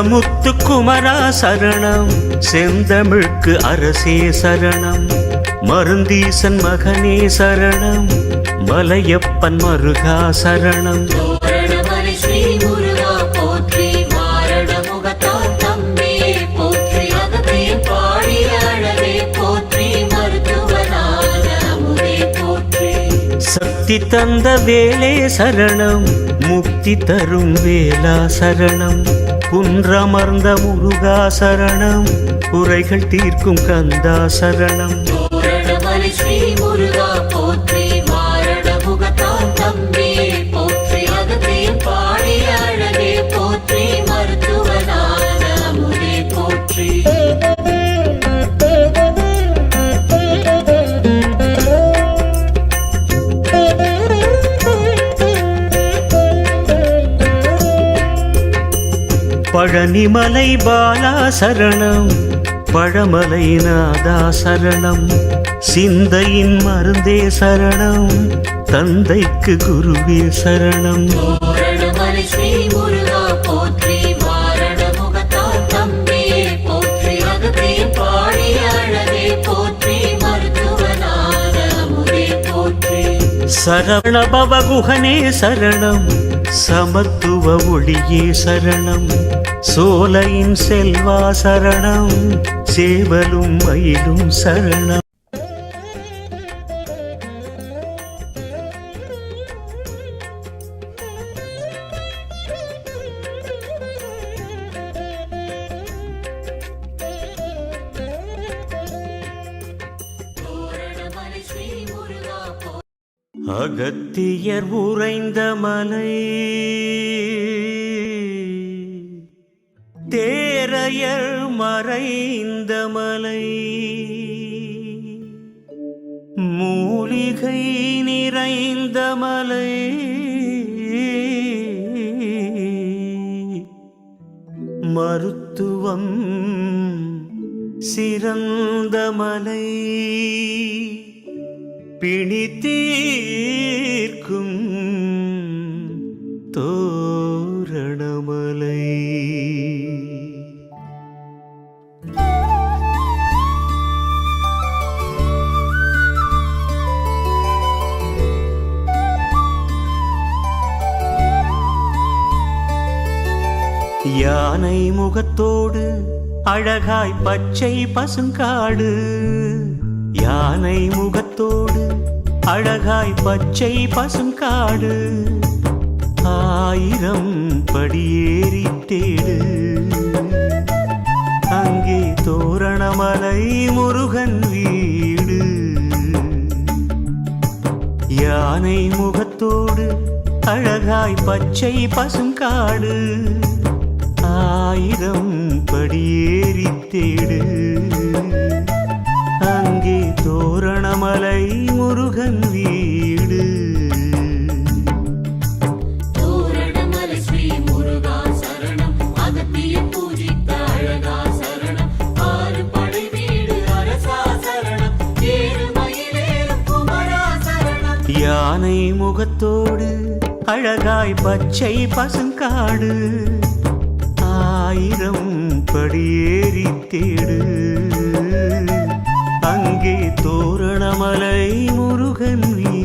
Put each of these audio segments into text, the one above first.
செல்வமுத்து குமரா சரணம். செந்தமிழ்க்கு அரசே சரணம். மருந்தீசன் மகனே சரணம். மலையப்பன் மருகா சரணம். சக்தி தந்த வேலே சரணம். முக்தி தரும் வேலா சரணம். குன்றமர்ந்த முருகா சரணம் குறைகள் தீர்க்கும் கந்தா சரணம். பழனிமலை பாலா சரணம் பழமலை நாதா சரணம் சிந்தையின் மருந்தே சரணம் தந்தைக்கு குருவே சரணம். தோரணமலை ஸ்ரீ முருகா போற்றி மாரண முகத்தான் தம்பியே போற்றி அகத்தையும் பாடிய அழகே போற்றி மருத்துவனான அமுதே போற்றி. சரவண பவகுகனே சரணம் சமத்துவ ஒளியே சரணம். சோலையின் செல்வா சரணம் சேவலும் மயிலும் சரணம். அகத்தியர் உறைந்த மலை தேரையர் மறைந்த மலை. மூலிகை நிறைந்த மலை. மருத்துவம் சிறந்த மலை. பிணி தீர்க்கும் யானை முகத்தோடு அழகாய் பச்சை பசுங்காடு. யானை முகத்தோடு அழகாய் பச்சை பசுங்காடு. ஆயிரம் படியேறி தேடு. அங்கே தோரணமலை முருகன் வீடு. யானை முகத்தோடு அழகாய் பச்சை பசுங்காடு. ஆயிரம் படியேறி தேடு. அங்கே தோரணமலை முருகன் வீடு. யானை முகத்தோடு அழகாய் பச்சை பசுங்காடு. ஆயிரம் படியேறி தேடு. அங்கே தோரணமலை முருகன் வீடு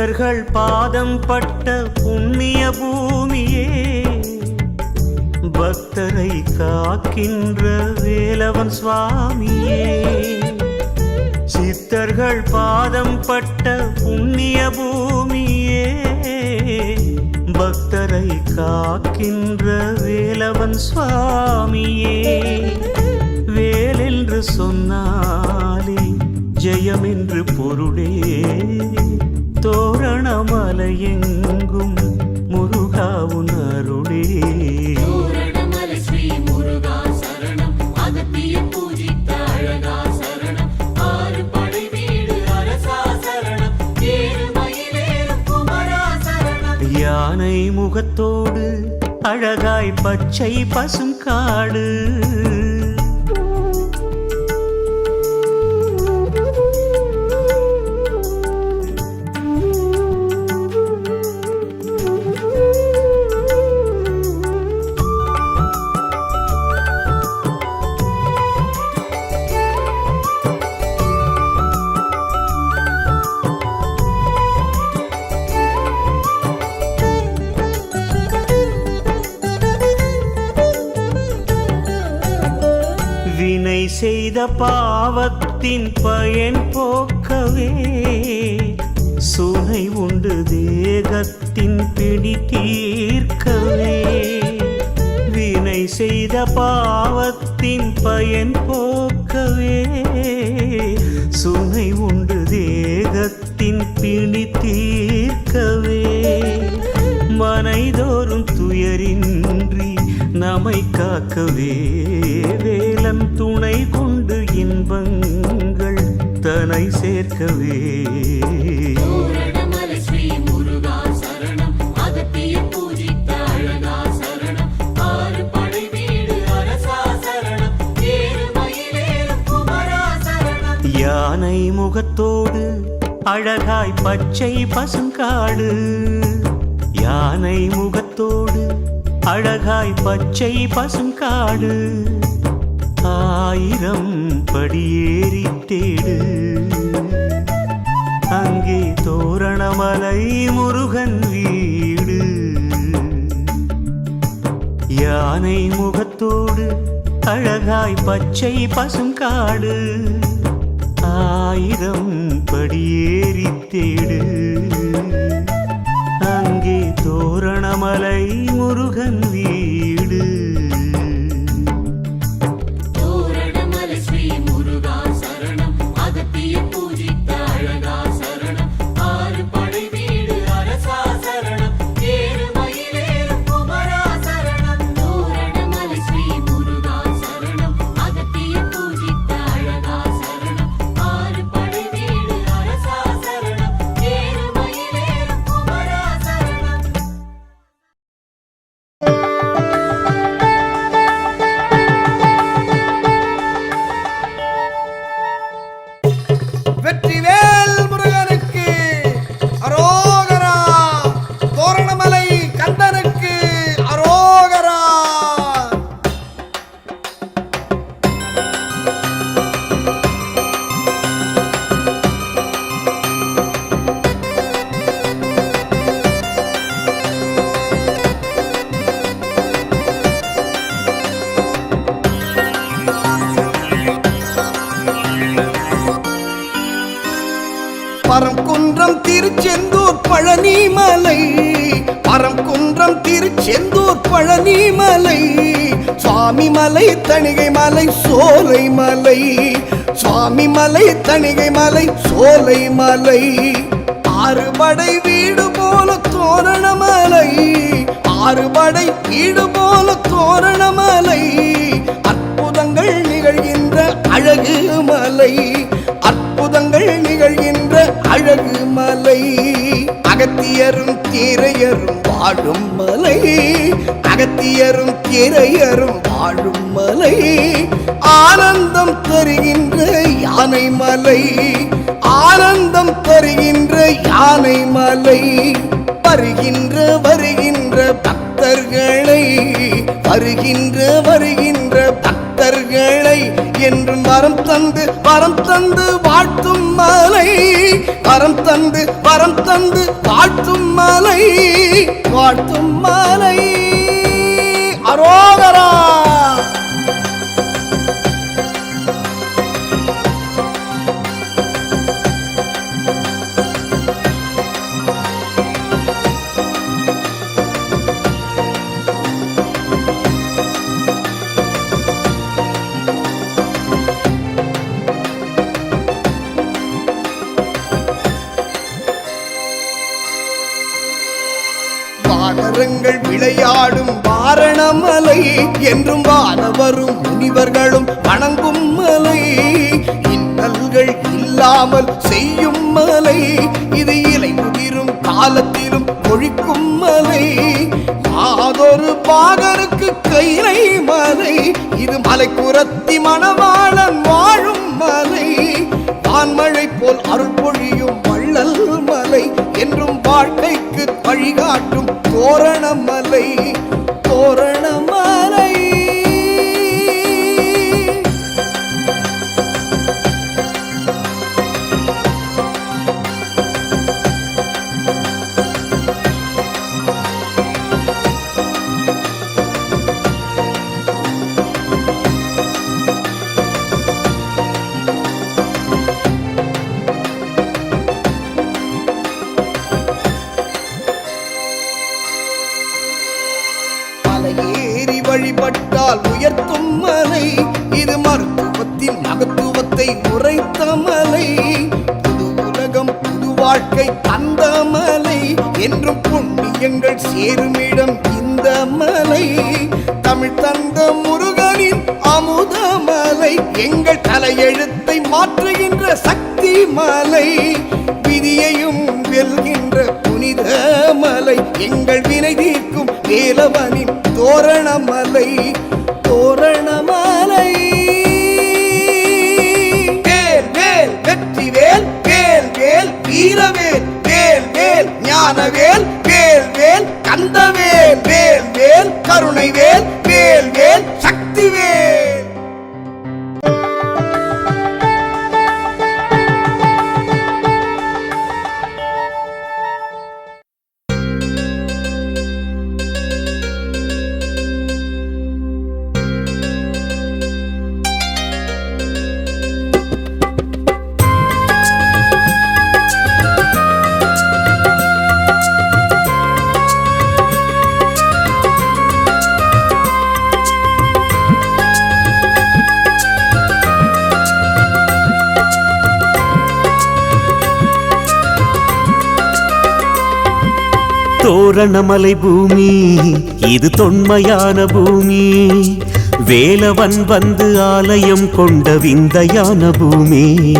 சித்தர்கள் பாதம் பட்ட புண்ணிய பூமியே பக்தரை காக்கின்ற வேலவன் சுவாமியே. சித்தர்கள் பாதம் பட்ட புண்ணிய பூமியே பக்தரை காக்கின்ற வேலவன் சுவாமியே. வேலென்று சொன்னாலே ஜெயம் என்று பொருளே. ஸ்ரீ முருகா சரணம். யானை முகத்தோடு அழகாய் பச்சை பசும் காடு. செய்த பாவத்தின் பயன் போக்கவே சுனை உண்டு தேகத்தின் பிடி தீர்க்கவே. வினை செய்த பாவத்தின் பயன் போக்கவே சுனை உண்டு தேகத்தின் பிணி தீர்க்கவே. மனைதோறும் துயரின்றி நம்மை காக்கவே. வேலன் துணை கொண்டு இன்பங்கள் தனை சேர்க்கவே. யானை முகத்தோடு அழகாய் பச்சை பசுங்காடு. யானை முகத்தோடு அழகாய் பச்சை பசுங்காடு. ஆயிரம் படியேறி தேடு. அங்கே தோரணமலை முருகன் வீடு. யானை முகத்தோடு அழகாய் பச்சை பசும் காடு ஆயிரம் படியேறி தேடு. அங்கே தோரணமலை முருகன் வீடு. பரம்குன்றம் திருச்செந்தூர் பழனிமலை. பரம்குன்றம் திருச்செந்தூர் பழனிமலை. சுவாமி மலை தணிகை மலை சோலை மலை. சுவாமி மலை தணிகை மலை சோலை மலை. ஆறுபடை வீடு போல தோரணமலை. ஆறுபடை வீடு போல தோரணமலை. அற்புதங்கள் நிகழ்கின்ற அழகு மலை. அற்புதங்கள் நிகழ்கின்ற அழகு மலை அகத்தியரும் கீரையரும் வாழும் மலை அகத்தியரும் கீரையரும் வாழும் மலை. ஆனந்தம் தருகின்ற யானை மலை ஆனந்தம் தருகின்ற யானை மலை. வருகின்ற வருகின்ற பக்தர்களை வருகின்ற வருகின்ற பக்தர்களை என்றும் வரம் தந்து வரம் தந்து வாழ்த்தும் வரம் தந்து வரம் தந்து வாழ்த்தும் மலை வாழ்த்தும் மலை. அரோகரா இல்லாமல் செய்யும் மலை. இது இலை முதிரும் காலத்திலும் ஒழிக்கும் மலை. யாதொரு பாகருக்கு கைலை மலை. இது மலை குரத்தி மன வழிபட்டால் உயர்த்தும் மலை. இது மருத்துவத்தின் மகத்துவத்தை உரைத்த மலை. புது உலகம் புது வாழ்க்கை தந்த மலை. என்றும் புண்ணியங்கள் சேருமிடம் இந்த மலை. தமிழ் தந்த முருகனின் அமுத மலை. எங்கள் தலையெழுத்தை மாற்றுகின்ற சக்தி மலை. விதியையும் வெல்கின்ற புனித மலை எங்கள் வினை தீர்க்கும் வேலவனின் தோரணமலை தோரணமலை. வேல் வேல் வெற்றி வேல் வேல் வேல் வீரவேல். தோரணமலை பூமி. இது தொன்மையான பூமி. வேலவன் வந்து ஆலயம் கொண்ட விந்தையான பூமி.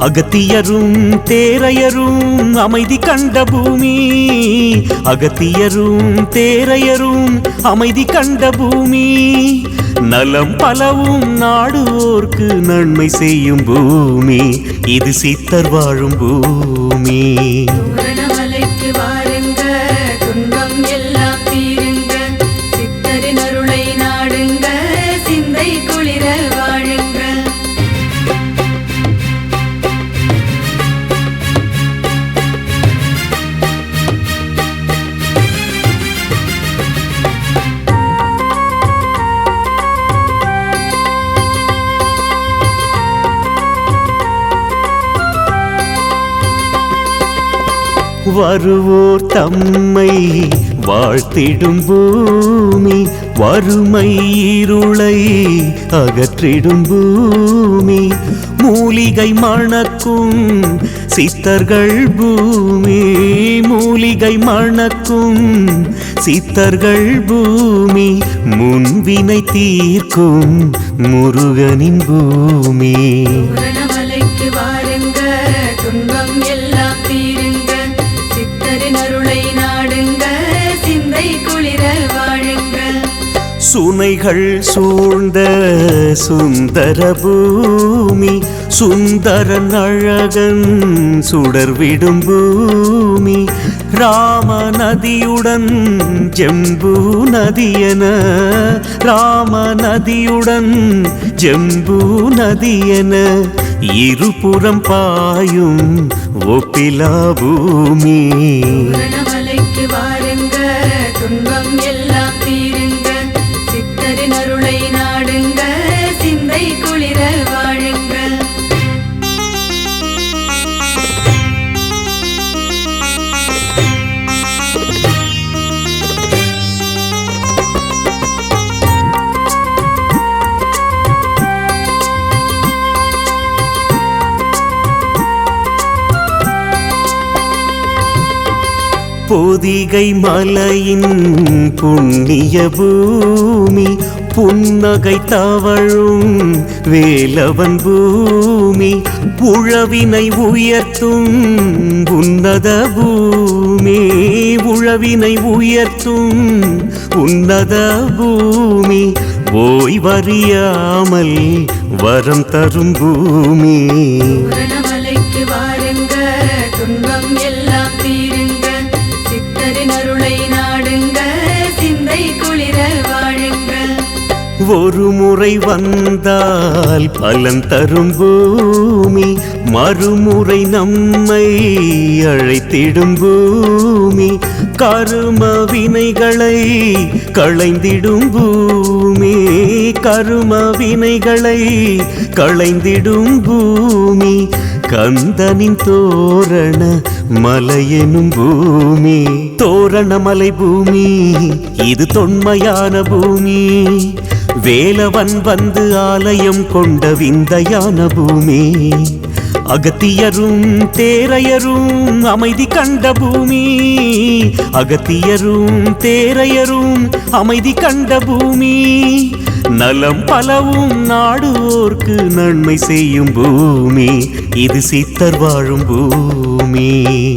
அகத்தியரும் தேரையரும் அமைதி கண்ட பூமி. அகத்தியரும் தேரையரும் அமைதி கண்ட பூமி. நலம் பலவும் நாடுவோர்க்கு நன்மை செய்யும் பூமி. இது சித்தர் வாழும் பூமி. வருவோர் தம்மை வாழ்த்திடும் பூமி வறுமை இருளை அகற்றிடும் பூமி. மூலிகை மணக்கும் சித்தர்கள் பூமி மூலிகை மணக்கும் சித்தர்கள் பூமி. முன்வினை தீர்க்கும் முருகனின் பூமி. சுனைகள் சூழ்ந்த சுந்தர பூமி சுந்தரன் அழகன் சுடர்விடும் பூமி. ராம நதியுடன் ஜம்பு நதியன ராம நதியுடன் ஜம்பு நதியன இருபுறம் பாயும் ஒப்பிலா பூமி. வாழ பொதிகை மலையின் புண்ணிய பூமி புன்னகை தவழும் வேலவன் பூமி உழவினை உயர்த்தும் உன்னத பூமி உழவினை உயர்த்தும் உன்னத பூமி. ஓய்வறியாமல் வரம் தரும் பூமி. ஒரு முறை வந்தால் பலன் தரும் பூமி மறுமுறை நம்மை அழைத்திடும் பூமி. கரும வினைகளை களைந்திடும் பூமி கரும வினைகளை களைந்திடும் பூமி. கந்தனின் தோரண மலையெனும் பூமி தோரண மலை பூமி இது தொன்மையான பூமி. வேலவன் வந்து ஆலயம் கொண்ட விந்தையான பூமி. அகத்தியரும் தேரையரும் அமைதி கண்ட பூமி. அகத்தியரும் தேரையரும் அமைதி கண்ட பூமி. நலம் பலவும் நாடுவோர்க்கு நன்மை செய்யும் பூமி. இது சித்தர் வாழும் பூமி.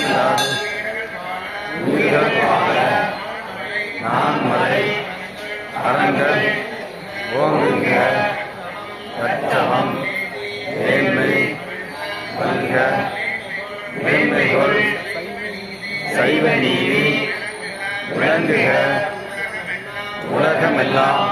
ஒழிந்தார் உயிர்கள் வாழ நான் மறை அறங்கள் ஓங்குக தச்சமம் மேன்மை வல்க மேன்மைகொள் சைவ நீதி விளங்குக உலகமெல்லாம்